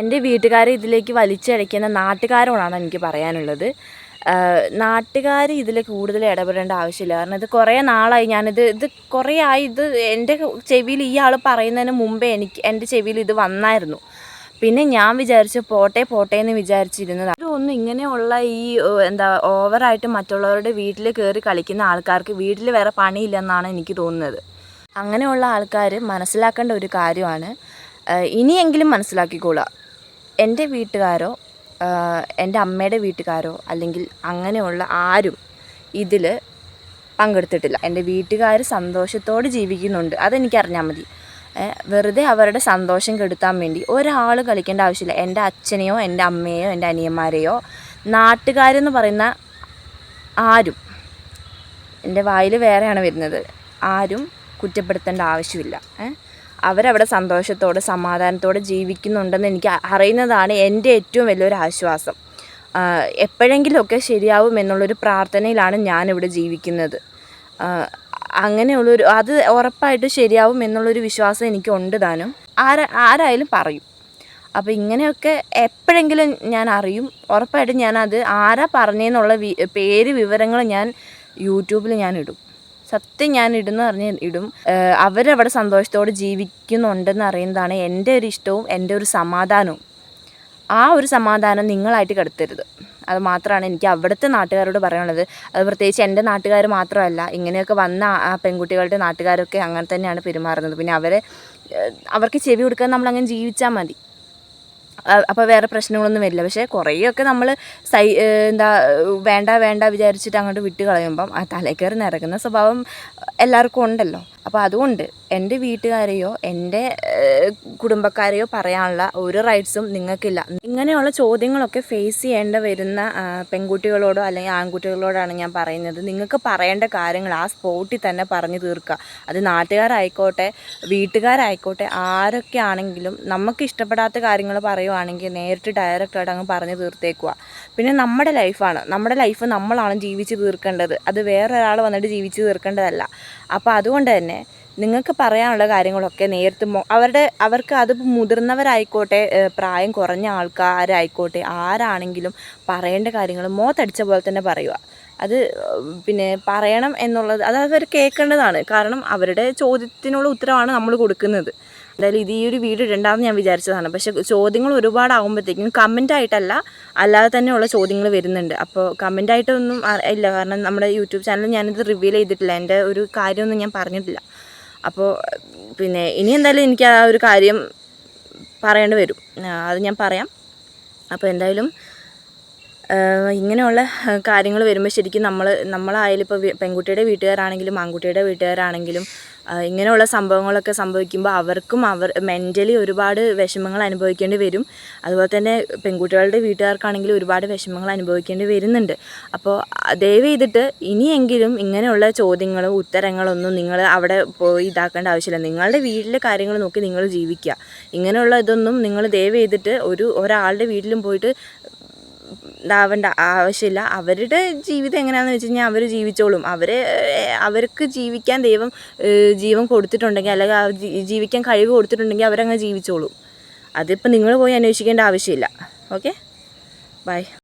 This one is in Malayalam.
എന്റെ വീട്ടുകാരെ ഇതിലേക്ക് വലിച്ചടയ്ക്കുന്ന നാട്ടുകാരോടാണ് എനിക്ക് പറയാനുള്ളത്. നാട്ടുകാർ ഇതിൽ കൂടുതൽ ഇടപെടേണ്ട ആവശ്യമില്ല. കാരണം ഇത് കുറേ നാളായി ഞാനിത് ഇത് കുറേ ആയി. ഇത് എന്റെ ചെവിയിൽ ഈ ആൾ പറയുന്നതിന് മുമ്പേ എനിക്ക് എന്റെ ചെവിയിൽ ഇത് വന്നായിരുന്നു. പിന്നെ ഞാൻ വിചാരിച്ചു പോട്ടെ പോട്ടെ എന്ന് വിചാരിച്ചിരുന്നത്. അതൊന്നും ഇങ്ങനെയുള്ള ഈ എന്താ ഓവറായിട്ട് മറ്റുള്ളവരുടെ വീട്ടിൽ കയറി കളിക്കുന്ന ആൾക്കാർക്ക് വീട്ടിൽ വേറെ പണിയില്ലെന്നാണ് എനിക്ക് തോന്നുന്നത്. അങ്ങനെയുള്ള ആൾക്കാർ മനസ്സിലാക്കേണ്ട ഒരു കാര്യമാണ്. ഇനിയെങ്കിലും മനസ്സിലാക്കിക്കോളുക. എന്റെ വീട്ടുകാരോ ഏഹ് എന്റെ അമ്മയുടെ വീട്ടുകാരോ അല്ലെങ്കിൽ അങ്ങനെയുള്ള ആരും ഇതിൽ പങ്കെടുത്തിട്ടില്ല. എന്റെ വീട്ടുകാർ സന്തോഷത്തോടെ ജീവിക്കുന്നുണ്ട്. അതെനിക്കറിഞ്ഞാൽ മതി. വെറുതെ അവരുടെ സന്തോഷം കെടുത്താൻ വേണ്ടി ഒരാൾ കളിക്കേണ്ട ആവശ്യമില്ല. എന്റെ അച്ഛനെയോ എന്റെ അമ്മയോ എന്റെ അനിയന്മാരെയോ നാട്ടുകാരെന്ന് പറയുന്ന ആരും എന്റെ വായിൽ വേറെയാണ് വരുന്നത്. ആരും കുറ്റപ്പെടുത്തേണ്ട ആവശ്യമില്ല. ഏ? അവരവിടെ സന്തോഷത്തോടെ സമാധാനത്തോടെ ജീവിക്കുന്നുണ്ടെന്ന് എനിക്ക് അറിയുന്നതാണ് എന്റെ ഏറ്റവും വലിയൊരു ആശ്വാസം. എപ്പോഴെങ്കിലുമൊക്കെ ശരിയാവും എന്നുള്ളൊരു പ്രാർത്ഥനയിലാണ് ഞാനിവിടെ ജീവിക്കുന്നത്. അങ്ങനെയുള്ളൊരു അത് ഉറപ്പായിട്ട് ശരിയാവും എന്നുള്ളൊരു വിശ്വാസം എനിക്ക് ഉണ്ട് താനും. ആര ആരായാലും പറയും. അപ്പോൾ ഇങ്ങനെയൊക്കെ എപ്പോഴെങ്കിലും ഞാൻ അറിയും. ഉറപ്പായിട്ടും ഞാനത് ആരാ പറഞ്ഞതെന്നുള്ള പേര് വിവരങ്ങൾ ഞാൻ യൂട്യൂബിൽ ഞാൻ ഇടും. സത്യം ഞാൻ ഇടുന്ന പറഞ്ഞ് ഇടും. അവരവിടെ സന്തോഷത്തോടെ ജീവിക്കുന്നുണ്ടെന്ന് അറിയുന്നതാണ് എന്റെ ഒരു ഇഷ്ടവും എന്റെ ഒരു സമാധാനവും. ആ ഒരു സമാധാനം നിങ്ങളായിട്ട് കെടുത്തരുത്. അത് മാത്രമാണ് എനിക്ക് അവിടുത്തെ നാട്ടുകാരോട് പറയാനുള്ളത്. അത് പ്രത്യേകിച്ച് എന്റെ നാട്ടുകാർ മാത്രമല്ല ഇങ്ങനെയൊക്കെ വന്ന ആ- പെൺകുട്ടികളുടെ നാട്ടുകാരൊക്കെ അങ്ങനെ തന്നെയാണ് പെരുമാറുന്നത്. പിന്നെ അവരെ അവർക്ക് ചെവി കൊടുക്കാൻ നമ്മളങ്ങനെ ജീവിച്ചാൽ മതി. അപ്പോൾ വേറെ പ്രശ്നങ്ങളൊന്നും വരില്ല. പക്ഷേ കുറേയൊക്കെ നമ്മൾ സൈ എന്താ വേണ്ട വേണ്ട വിചാരിച്ചിട്ട് അങ്ങോട്ട് വിട്ട് കളയുമ്പം ആ തലക്കയറി നിറക്കുന്ന സ്വഭാവം എല്ലാവർക്കും ഉണ്ടല്ലോ. അപ്പോൾ അതുകൊണ്ട് എന്റെ വീട്ടുകാരെയോ എന്റെ കുടുംബക്കാരെയോ പറയാനുള്ള ഒരു റൈറ്റ്സും നിങ്ങൾക്കില്ല. ഇങ്ങനെയുള്ള ചോദ്യങ്ങളൊക്കെ ഫേസ് ചെയ്യേണ്ട വരുന്ന പെൺകുട്ടികളോടോ അല്ലെങ്കിൽ ആൺകുട്ടികളോടാണ് ഞാൻ പറയുന്നത്. നിങ്ങൾക്ക് പറയേണ്ട കാര്യങ്ങൾ ആ സ്പോട്ടിൽ തന്നെ പറഞ്ഞു തീർക്കുക. അത് നാട്ടുകാരായിക്കോട്ടെ വീട്ടുകാരായിക്കോട്ടെ ആരൊക്കെ ആണെങ്കിലും നമുക്ക് ഇഷ്ടപ്പെടാത്ത കാര്യങ്ങൾ പറയുവാണെങ്കിൽ നേരിട്ട് ഡയറക്റ്റായിട്ട് അങ്ങ് പറഞ്ഞു തീർത്തേക്കുക. പിന്നെ നമ്മുടെ ലൈഫാണ് നമ്മുടെ ലൈഫ് നമ്മളാണ് ജീവിച്ച് തീർക്കേണ്ടത്. അത് വേറൊരാൾ വന്നിട്ട് ജീവിച്ച് തീർക്കേണ്ടതല്ല. അപ്പോൾ അതുകൊണ്ട് തന്നെ നിങ്ങൾക്ക് പറയാനുള്ള കാര്യങ്ങളൊക്കെ നേരത്തെ അവരുടെ അവർക്ക് അത് മുതിർന്നവരായിക്കോട്ടെ പ്രായം കുറഞ്ഞ ആൾക്കാരായിക്കോട്ടെ ആരാണെങ്കിലും പറയേണ്ട കാര്യങ്ങൾ മോത്തടിച്ച പോലെ തന്നെ പറയുക. അത് പിന്നെ പറയണം എന്നുള്ളത് അത് അവർ കേൾക്കേണ്ടതാണ്. കാരണം അവരുടെ ചോദ്യത്തിനുള്ള ഉത്തരവാണ് നമ്മൾ കൊടുക്കുന്നത്. എന്തായാലും ഇത് ഈ ഒരു വീട് ഇടണ്ടാന്ന് ഞാൻ വിചാരിച്ചതാണ്. പക്ഷേ ചോദ്യങ്ങൾ ഒരുപാടാകുമ്പോഴത്തേക്കും കമന്റ് ആയിട്ടല്ല അല്ലാതെ തന്നെയുള്ള ചോദ്യങ്ങൾ വരുന്നുണ്ട്. അപ്പോൾ കമന്റ് ആയിട്ടൊന്നും ഇല്ല. കാരണം നമ്മുടെ യൂട്യൂബ് ചാനൽ ഞാനിത് റിവീൽ ചെയ്തിട്ടില്ല. എന്റെ ഒരു കാര്യമൊന്നും ഞാൻ പറഞ്ഞിട്ടില്ല. അപ്പോൾ പിന്നെ ഇനി എന്തായാലും എനിക്ക് ആ ഒരു കാര്യം പറയേണ്ടി വരും. അത് ഞാൻ പറയാം. അപ്പോൾ എന്തായാലും ഇങ്ങനെയുള്ള കാര്യങ്ങൾ വരുമ്പോൾ ശരിക്കും നമ്മൾ നമ്മളായാലും ഇപ്പോൾ പെൺകുട്ടിയുടെ വീട്ടുകാരാണെങ്കിലും ആൺകുട്ടിയുടെ വീട്ടുകാരാണെങ്കിലും ഇങ്ങനെയുള്ള സംഭവങ്ങളൊക്കെ സംഭവിക്കുമ്പോൾ അവർക്കും അവർ മെന്റലി ഒരുപാട് വിഷമങ്ങൾ അനുഭവിക്കേണ്ടി വരും. അതുപോലെ തന്നെ പെൺകുട്ടികളുടെ വീട്ടുകാർക്കാണെങ്കിൽ ഒരുപാട് വിഷമങ്ങൾ അനുഭവിക്കേണ്ടി വരുന്നുണ്ട്. അപ്പോൾ ദയവ് ചെയ്തിട്ട് ഇനിയെങ്കിലും ഇങ്ങനെയുള്ള ചോദ്യങ്ങളും ഉത്തരങ്ങളൊന്നും നിങ്ങൾ അവിടെ പോയി ഇതാക്കേണ്ട ആവശ്യമില്ല. നിങ്ങളുടെ വീട്ടിലെ കാര്യങ്ങൾ നോക്കി നിങ്ങൾ ജീവിക്കുക. ഇങ്ങനെയുള്ള ഇതൊന്നും നിങ്ങൾ ദയവ് ചെയ്തിട്ട് ഒരു ഒരാളുടെ വീട്ടിലും പോയിട്ട് ഇതാവേണ്ട ആവശ്യമില്ല. അവരുടെ ജീവിതം എങ്ങനെയാണെന്ന് വെച്ച് കഴിഞ്ഞാൽ അവർ ജീവിച്ചോളും. അവർ അവർക്ക് ജീവിക്കാൻ ദൈവം ജീവൻ കൊടുത്തിട്ടുണ്ടെങ്കിൽ അല്ലെങ്കിൽ ജീവിക്കാൻ കഴിവ് കൊടുത്തിട്ടുണ്ടെങ്കിൽ അവരങ്ങ് ജീവിച്ചോളും. അതിപ്പോൾ നിങ്ങൾ പോയി അന്വേഷിക്കേണ്ട ആവശ്യമില്ല. ഓക്കെ? ബൈ.